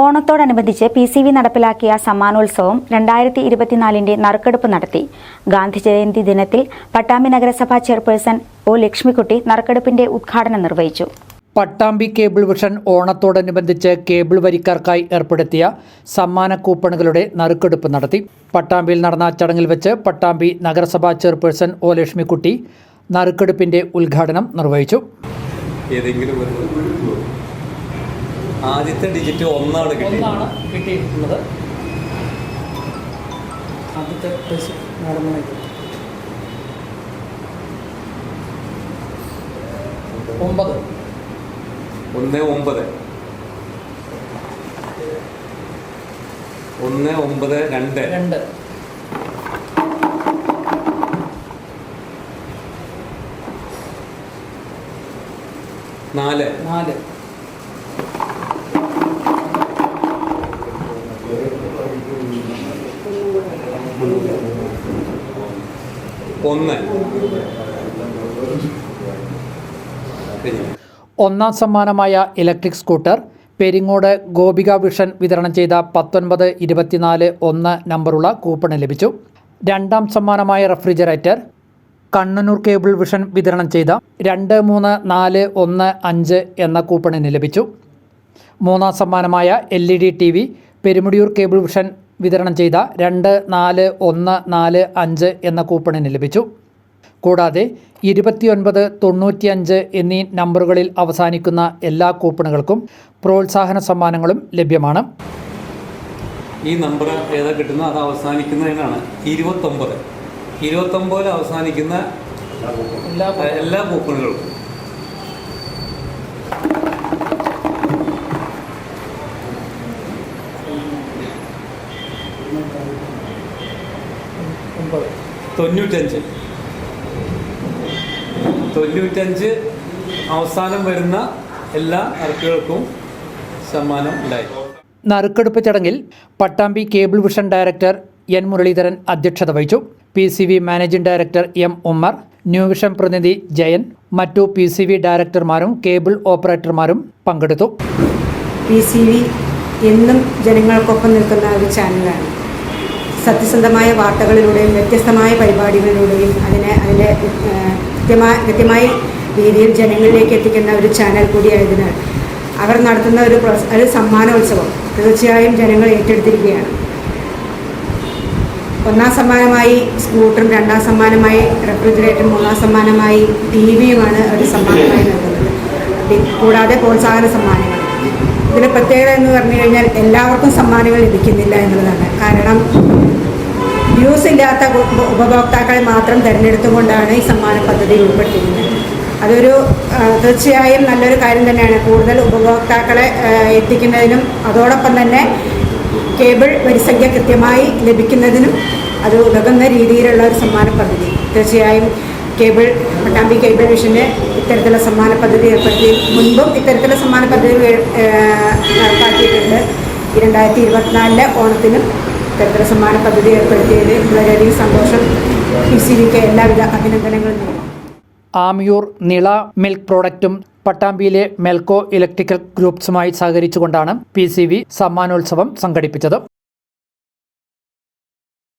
ഓണത്തോടനുബന്ധിച്ച് P C V നടപ്പിലാക്കിയ സമ്മാനോത്സവം രണ്ടായിരത്തി ഇരുപത്തിനാലിന്റെ നറുക്കെടുപ്പ് നടത്തി. ഗാന്ധി ജയന്തി ദിനത്തിൽ പട്ടാമ്പി നഗരസഭാ ചെയർപേഴ്സൺ ഒ ലക്ഷ്മിക്കുട്ടി നറുക്കെടുപ്പിന്റെ ഉദ്ഘാടനം നിർവഹിച്ചു. പട്ടാമ്പി കേബിൾ വിഷൻ ഓണത്തോടനുബന്ധിച്ച് കേബിൾ വരിക്കാർക്കായി ഏർപ്പെടുത്തിയ സമ്മാന കൂപ്പണുകളുടെ നറുക്കെടുപ്പ് നടത്തി. പട്ടാമ്പിയിൽ നടന്ന ചടങ്ങിൽ വെച്ച് പട്ടാമ്പി നഗരസഭാ ചെയർപേഴ്സൺ ഒ ലക്ഷ്മിക്കുട്ടി നറുക്കെടുപ്പിന്റെ ഉദ്ഘാടനം നിർവഹിച്ചു. ഏതെങ്കിലും ആദ്യത്തെ ഡിജിറ്റ് ഒന്നാണ് കിട്ടിയിട്ടുള്ളത് ആദ്യത്തെ ഒമ്പത്. ഒന്ന് ഒമ്പത്. ഒന്ന് ഒമ്പത് രണ്ട്. രണ്ട്. നാല്. നാല്. ഒന്ന്. ഒന്നാം സമ്മാനമായ electric scooter Peringode Gopika vision വിതരണം ചെയ്ത പത്തൊൻപത് ഇരുപത്തിനാല് ഒന്ന് നമ്പറുള്ള കൂപ്പണ് ലഭിച്ചു. രണ്ടാം സമ്മാനമായ റെഫ്രിജറേറ്റർ കണ്ണനൂർ കേബിൾ വിഷൻ വിതരണം ചെയ്ത രണ്ട് മൂന്ന് നാല് ഒന്ന് അഞ്ച് എന്ന കൂപ്പണിന് ലഭിച്ചു. മൂന്നാം സമ്മാനമായ L E D T V Perumudiyoor cable vision വിതരണം ചെയ്ത രണ്ട് നാല് ഒന്ന് നാല് അഞ്ച് എന്ന കൂപ്പണിന് ലഭിച്ചു. കൂടാതെ ഇരുപത്തിയൊൻപത് തൊണ്ണൂറ്റിയഞ്ച് എന്നീ നമ്പറുകളിൽ അവസാനിക്കുന്ന എല്ലാ കൂപ്പണുകൾക്കും പ്രോത്സാഹന സമ്മാനങ്ങളും ലഭ്യമാണ്. ഈ നമ്പർ ഏതാ കിട്ടുന്ന? അത് അവസാനിക്കുന്നതിനാണ്. ഇരുപത്തൊമ്പത്. ഇരുപത്തൊമ്പതിൽ അവസാനിക്കുന്ന എല്ലാ എല്ലാ കൂപ്പണുകൾക്കും. തൊണ്ണൂറ്റഞ്ച്. തൊണ്ണൂറ്റഞ്ച് അവസാനം വരുന്ന എല്ലാ അർക്കുകൾക്കും സമ്മാനം ഉണ്ടായി. നറുക്കെടുപ്പ് ചടങ്ങിൽ Pattambi cable vision director N Muraleedharan അധ്യക്ഷത വഹിച്ചു. P C V managing director M Ummer new vision പ്രതിനിധി ജയൻ മറ്റു പി സി വി ഡയറക്ടർമാരും കേബിൾ ഓപ്പറേറ്റർമാരും പങ്കെടുത്തു. പി സി വി എന്നും ജനങ്ങൾക്കൊപ്പം നിൽക്കുന്ന ഒരു ചാനലാണ്. സത്യസന്ധമായ വാർത്തകളിലൂടെയും വ്യത്യസ്തമായ പരിപാടികളിലൂടെയും അതിനെ അതിന്റെ കൃത്യമായ കൃത്യമായ രീതിയിൽ ജനങ്ങളിലേക്ക് എത്തിക്കുന്ന ഒരു ചാനൽ കൂടിയായതിനാൽ അവർ നടത്തുന്ന ഒരു ഒരു സമ്മാനോത്സവം തീർച്ചയായും ജനങ്ങൾ ഏറ്റെടുത്തിരിക്കുകയാണ്. ഒന്നാം സമ്മാനമായി സ്കൂട്ടറും രണ്ടാം സമ്മാനമായി റെഫ്രിജറേറ്ററും മൂന്നാം സമ്മാനമായി ടി വിയുമാണ് ഒരു സമ്മാനമായി നൽകുന്നത്. കൂടാതെ പ്രോത്സാഹന സമ്മാനങ്ങൾ. ഇതിന് പ്രത്യേകത എന്ന് പറഞ്ഞു കഴിഞ്ഞാൽ എല്ലാവർക്കും സമ്മാനങ്ങൾ ലഭിക്കുന്നില്ല എന്നുള്ളതാണ്. കാരണം വ്യൂസ് ഇല്ലാത്ത ഉപഭോക്താക്കളെ മാത്രം തിരഞ്ഞെടുത്തുകൊണ്ടാണ് ഈ സമ്മാന പദ്ധതി ഉൾപ്പെട്ടിരിക്കുന്നത്. അതൊരു തീർച്ചയായും നല്ലൊരു കാര്യം തന്നെയാണ്. കൂടുതൽ ഉപഭോക്താക്കളെ എത്തിക്കുന്നതിനും അതോടൊപ്പം തന്നെ കേബിൾ വരിസംഖ്യ കൃത്യമായി ലഭിക്കുന്നതിനും അത് ഉതകുന്ന രീതിയിലുള്ള ഒരു സമ്മാന പദ്ധതി. തീർച്ചയായും കേബിൾ പട്ടാമ്പി കേബിൾ വിഷന് ഇത്തരത്തിലുള്ള സമ്മാന പദ്ധതി ഏർപ്പെടുത്തി മുൻപും ഇത്തരത്തിലുള്ള സമ്മാന പദ്ധതി നടപ്പാക്കിയിട്ടുണ്ട്. രണ്ടായിരത്തി ഇരുപത്തിനാലിലെ ഓണത്തിനും ഇത്തരത്തിലുള്ള സമ്മാന പദ്ധതി ഏർപ്പെടുത്തിയത് വളരെയധികം സന്തോഷം. പി എല്ലാവിധ അഭിനന്ദനങ്ങളും ആമിയൂർ നിള മിൽക്ക് പ്രോഡക്റ്റും പട്ടാമ്പിയിലെ മെൽക്കോ ഇലക്ട്രിക്കൽ ഗ്രൂപ്പ്സുമായി സഹകരിച്ചുകൊണ്ടാണ് പി സി വി സമ്മാനോത്സവം സംഘടിപ്പിച്ചത്.